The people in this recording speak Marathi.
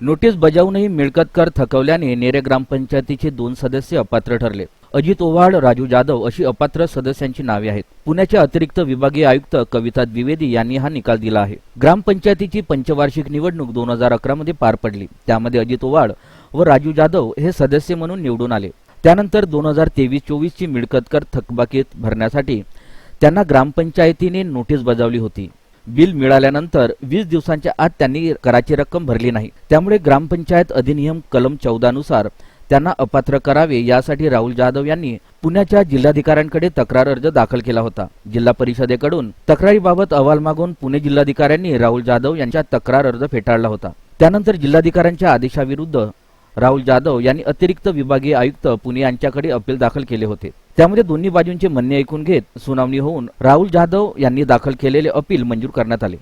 नोटीस बजावूनही मिळकतकर थकवल्याने नेरे ग्रामपंचायतीचे दोन सदस्य अपात्र ठरले. अजित ओव्हाड राजू जाधव अशी अपात्र सदस्यांची नावे आहेत. पुण्याचे अतिरिक्त विभागीय आयुक्त कविता द्विवेदी यांनी हा निकाल दिला आहे. ग्रामपंचायतीची पंचवार्षिक निवडणूक दोन हजार अकरा मध्ये पार पडली. त्यामध्ये अजित ओव्हाड व राजू जाधव हे सदस्य म्हणून निवडून आले. त्यानंतर दोन हजार तेवीस चोवीसची मिळकतकर थकबाकीत भरण्यासाठी त्यांना ग्रामपंचायतीने नोटीस बजावली होती. बिल मिळाल्यानंतर वीस दिवसांच्या आत त्यांनी कराची रक्कम भरली नाही. त्यामुळे ग्रामपंचायत अधिनियम कलम चौदानुसार त्यांना अपात्र करावे यासाठी राहुल जाधव यांनी पुण्याच्या जिल्हाधिकाऱ्यांकडे तक्रार अर्ज दाखल केला होता. जिल्हा परिषदेकडून तक्रारीबाबत अहवाल मागून पुणे जिल्हाधिकाऱ्यांनी राहुल जाधव यांच्या तक्रार अर्ज फेटाळला होता. त्यानंतर जिल्हाधिकाऱ्यांच्या आदेशाविरुद्ध राहुल जाधव यांनी अतिरिक्त विभागीय आयुक्त पुणे यांच्याकडे अपील दाखल केले होते. त्यामध्ये दोन्ही बाजूंचे म्हणणे ऐकून घेत सुनावणी होऊन राहुल जाधव यांनी दाखल केलेले अपील मंजूर करण्यात आले.